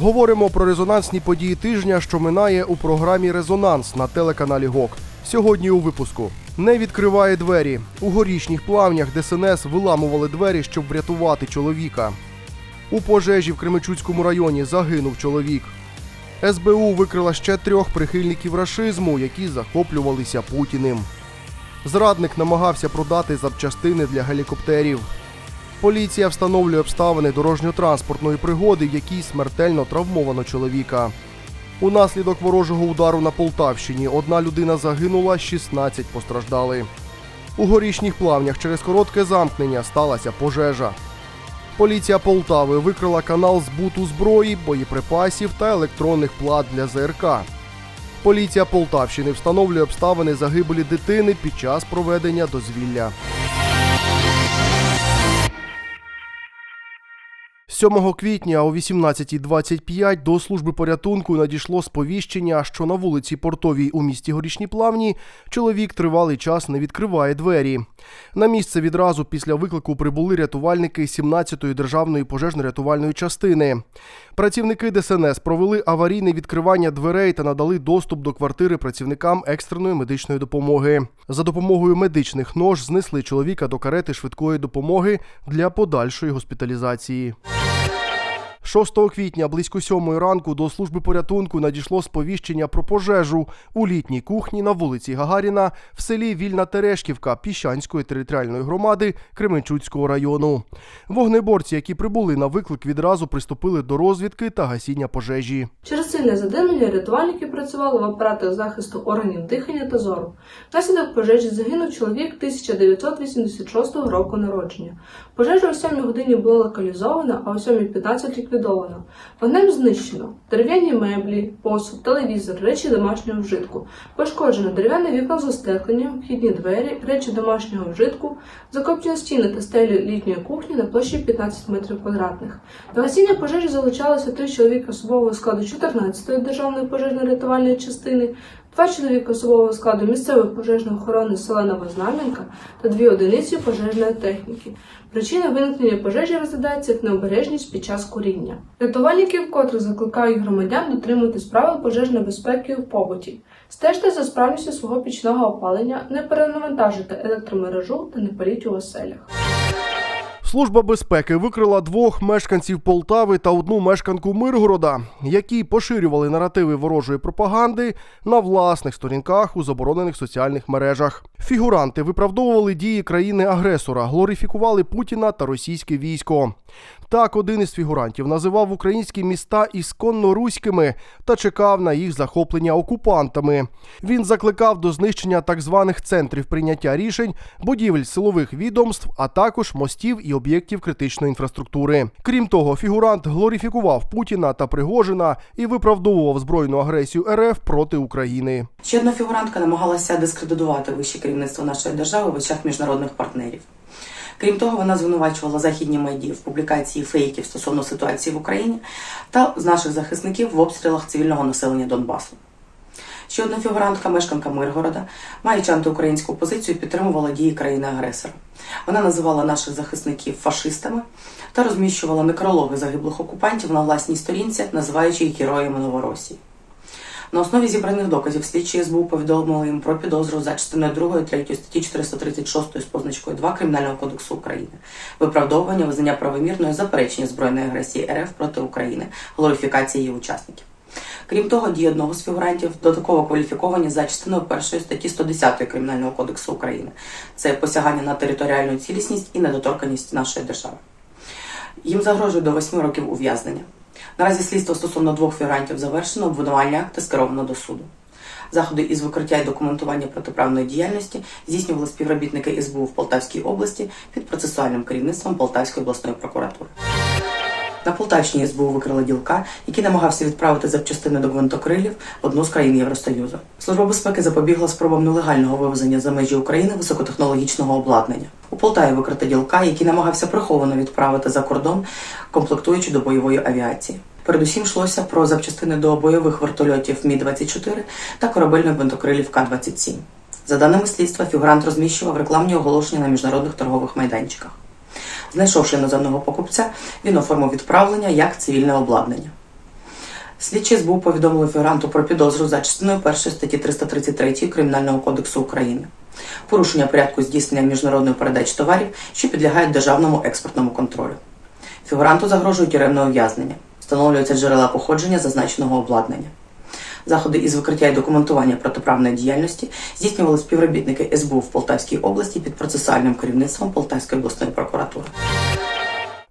Говоримо про резонансні події тижня, що минає у програмі Резонанс на телеканалі ГОК. Сьогодні у випуску не відкриває двері. У горішніх плавнях ДСНС виламували двері, щоб врятувати чоловіка. У пожежі в Кременчуцькому районі загинув чоловік. СБУ викрила ще трьох прихильників рашизму, які захоплювалися Путіним. Зрадник намагався продати запчастини для гелікоптерів. Поліція встановлює обставини дорожньо-транспортної пригоди, в якій смертельно травмовано чоловіка. Унаслідок ворожого удару на Полтавщині одна людина загинула, 16 постраждали. У горішніх плавнях через коротке замкнення сталася пожежа. Поліція Полтави викрила канал збуту зброї, боєприпасів та електронних плат для ЗРК. Поліція Полтавщини встановлює обставини загибелі дитини під час проведення дозвілля. 7 квітня о 18.25 до служби порятунку надійшло сповіщення, що на вулиці Портовій у місті Горішні Плавні чоловік тривалий час не відкриває двері. На місце відразу після виклику прибули рятувальники 17-ї державної пожежно-рятувальної частини. Працівники ДСНС провели аварійне відкривання дверей та надали доступ до квартири працівникам екстреної медичної допомоги. За допомогою медичних нож знесли чоловіка до карети швидкої допомоги для подальшої госпіталізації. 6 квітня близько 7 ранку до служби порятунку надійшло сповіщення про пожежу у літній кухні на вулиці Гагаріна в селі Вільна Терешківка Піщанської територіальної громади Кременчуцького району. Вогнеборці, які прибули на виклик, відразу приступили до розвідки та гасіння пожежі. Через сильне задимлення рятувальники працювали в апаратах захисту органів дихання та зору. Внаслідок пожежі загинув чоловік 1986 року народження. Пожежа о 7 годині була локалізована, а о 7.15 ліквідована. Вогнем знищено дерев'яні меблі, посуд, телевізор, речі домашнього вжитку. Пошкоджено дерев'яне вікно з остекленням, вхідні двері, речі домашнього вжитку, закопчені стіни та стелі літньої кухні на площі 15 метрів квадратних. До гасіння пожежі залучалося три чоловіка особового складу 14-ї державної пожежно-рятувальної частини, два чоловіка особового складу місцевої пожежної охорони села Новознам'янка та дві одиниці пожежної техніки. Причина виникнення пожежі розглядається як необережність під час куріння. Рятувальники вкотре закликають громадян дотримуватись правил пожежної безпеки у побуті. Стежте за справністю свого пічного опалення, не перенавантажуйте електромережу та не паліть у оселях. Служба безпеки викрила двох мешканців Полтави та одну мешканку Миргорода, які поширювали наративи ворожої пропаганди на власних сторінках у заборонених соціальних мережах. Фігуранти виправдовували дії країни-агресора, глорифікували Путіна та російське військо. Так, один із фігурантів називав українські міста ісконно руськими та чекав на їх захоплення окупантами. Він закликав до знищення так званих центрів прийняття рішень, будівель силових відомств, а також мостів і об'єктів критичної інфраструктури. Крім того, фігурант глорифікував Путіна та Пригожина і виправдовував збройну агресію РФ проти України. Ще одна фігурантка намагалася дискредитувати вище керівництво нашої держави в очах міжнародних партнерів. Крім того, вона звинувачувала західні медії в публікації фейків стосовно ситуації в Україні та з наших захисників в обстрілах цивільного населення Донбасу. Ще одна фігурантка, мешканка Миргорода, маючи антиукраїнську позицію, підтримувала дії країни-агресора. Вона називала наших захисників фашистами та розміщувала некрологи загиблих окупантів на власній сторінці, називаючи їх героями Новоросії. На основі зібраних доказів слідчі СБУ повідомили їм про підозру за частиною 2 3 статті 436 з позначкою 2 Кримінального кодексу України, виправдовування визнання правомірної заперечення збройної агресії РФ проти України, глорифікації її учасників. Крім того, дії одного з фігурантів додатково кваліфіковані за частиною 1 статті 110 Кримінального кодексу України. Це посягання на територіальну цілісність і недоторканність нашої держави. Їм загрожує до 8 років ув'язнення. Наразі слідство стосовно двох фігурантів завершено, обвинувальні акти скеровано до суду. Заходи із викриття і документування протиправної діяльності здійснювали співробітники СБУ в Полтавській області під процесуальним керівництвом Полтавської обласної прокуратури. На Полтавщині СБУ викрила ділка, який намагався відправити запчастини до гвинтокрилів в одну з країн Євросоюзу. Служба безпеки запобігла спробам нелегального вивезення за межі України високотехнологічного обладнання. У Полтаві викрита ділка, який намагався приховано відправити за кордон, комплектуючи до бойової авіації. Передусім йшлося про запчастини до бойових вертольотів Мі-24 та корабельних гвинтокрилів К-27. За даними слідства, фігурант розміщував рекламні оголошення на міжнародних торгових майданчиках. Знайшовши іноземного покупця, він оформив відправлення як цивільне обладнання. Слідчі СБУ повідомили фігуранту про підозру за частиною 1 статті 333 Кримінального кодексу України. Порушення порядку здійснення міжнародної передачі товарів, що підлягають державному експортному контролю. Фігуранту загрожує тюремне ув'язнення. Встановлюються джерела походження зазначеного обладнання. Заходи із викриття і документування протиправної діяльності здійснювали співробітники СБУ в Полтавській області під процесуальним керівництвом Полтавської обласної прокуратури.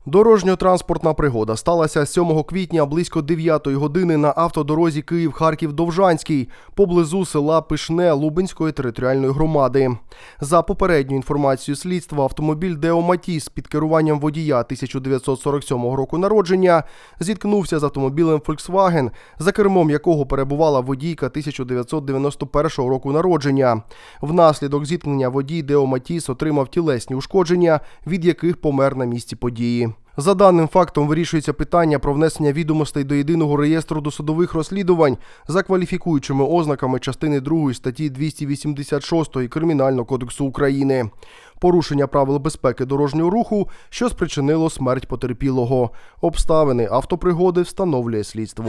Дорожньо-транспортна пригода сталася 7 квітня близько 9 години на автодорозі Київ-Харків-Довжанський поблизу села Пишне Лубенської територіальної громади. За попередньою інформацією слідства, автомобіль Део Матіс під керуванням водія 1947 року народження зіткнувся з автомобілем Volkswagen, за кермом якого перебувала водійка 1991 року народження. Внаслідок зіткнення водій Део Матіс отримав тілесні ушкодження, від яких помер на місці події. За даним фактом вирішується питання про внесення відомостей до єдиного реєстру досудових розслідувань за кваліфікуючими ознаками частини 2 статті 286 Кримінального кодексу України. Порушення правил безпеки дорожнього руху, що спричинило смерть потерпілого. Обставини автопригоди встановлює слідство.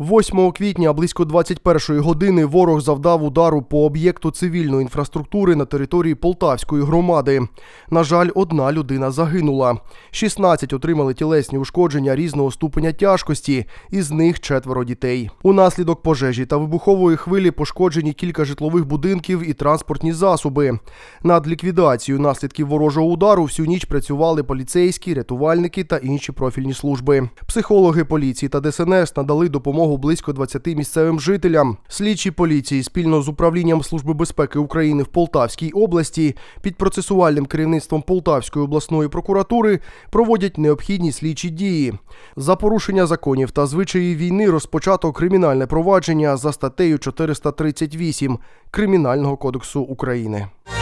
8 квітня близько 21 години ворог завдав удару по об'єкту цивільної інфраструктури на території Полтавської громади. На жаль, одна людина загинула. 16 отримали тілесні ушкодження різного ступеня тяжкості, із них четверо дітей. Унаслідок пожежі та вибухової хвилі пошкоджені кілька житлових будинків і транспортні засоби. Над ліквідацією наслідків ворожого удару всю ніч працювали поліцейські, рятувальники та інші профільні служби. Психологи поліції та ДСНС надали допомогу близько 20 місцевим жителям. Слідчі поліції спільно з управлінням Служби безпеки України в Полтавській області під процесуальним керівництвом Полтавської обласної прокуратури проводять необхідні слідчі дії. За порушення законів та звичаї війни розпочато кримінальне провадження за статтею 438 Кримінального кодексу України. –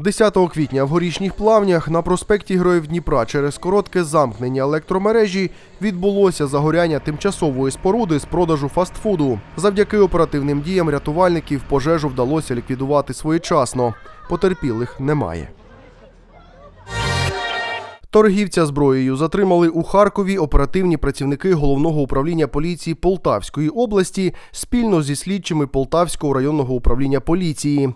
10 квітня в горішніх плавнях на проспекті Героїв Дніпра через коротке замкнення електромережі відбулося загоряння тимчасової споруди з продажу фастфуду. Завдяки оперативним діям рятувальників пожежу вдалося ліквідувати своєчасно. Потерпілих немає. Торгівця зброєю затримали у Харкові оперативні працівники головного управління поліції Полтавської області спільно зі слідчими Полтавського районного управління поліції.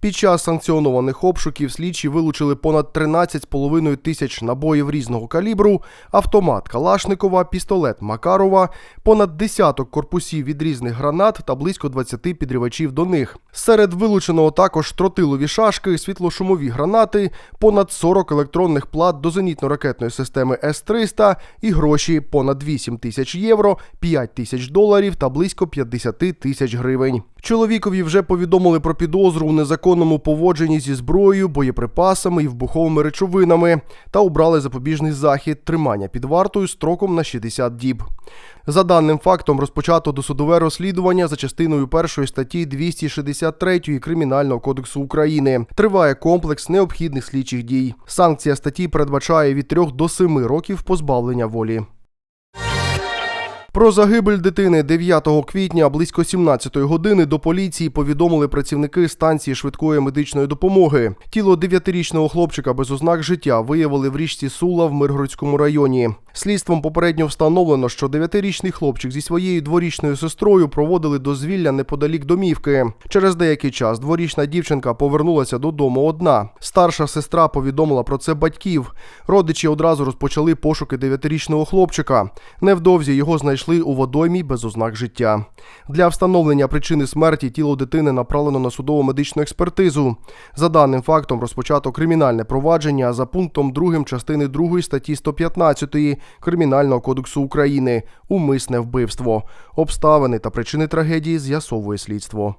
Під час санкціонованих обшуків слідчі вилучили понад 13,5 тисяч набоїв різного калібру, автомат Калашникова, пістолет Макарова, понад десяток корпусів від різних гранат та близько 20 підривачів до них. Серед вилученого також тротилові шашки, світлошумові гранати, понад 40 електронних плат до зенітно-ракетної системи С-300 і гроші понад 8 тисяч євро, 5 тисяч доларів та близько 50 тисяч гривень. Чоловікові вже повідомили про підозру у незаконному поводженні зі зброєю, боєприпасами і вибуховими речовинами та обрали запобіжний захід тримання під вартою строком на 60 діб. За даним фактом розпочато досудове розслідування за частиною першої статті 263 Кримінального кодексу України. Триває комплекс необхідних слідчих дій. Санкція статті передбачає від 3 до 7 років позбавлення волі. Про загибель дитини 9 квітня близько 17 години до поліції повідомили працівники станції швидкої медичної допомоги. Тіло 9-річного хлопчика без ознак життя виявили в річці Сула в Миргородському районі. Слідством попередньо встановлено, що 9-річний хлопчик зі своєю дворічною сестрою проводили дозвілля неподалік домівки. Через деякий час дворічна дівчинка повернулася додому одна. Старша сестра повідомила про це батьків. Родичі одразу розпочали пошуки 9-річного хлопчика. Невдовзі його знайшли у водоймі без ознак життя. Для встановлення причини смерті тіло дитини направлено на судово медичну експертизу. За даним фактом розпочато кримінальне провадження за пунктом 2 частини 2 статті 115 Кримінального кодексу України умисне вбивство. Обставини та причини трагедії з'ясовує слідство.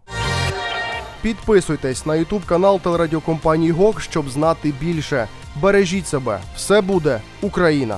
Підписуйтесь на Ютуб канал телерадіокомпанії ГОК, щоб знати більше. Бережіть себе, все буде Україна!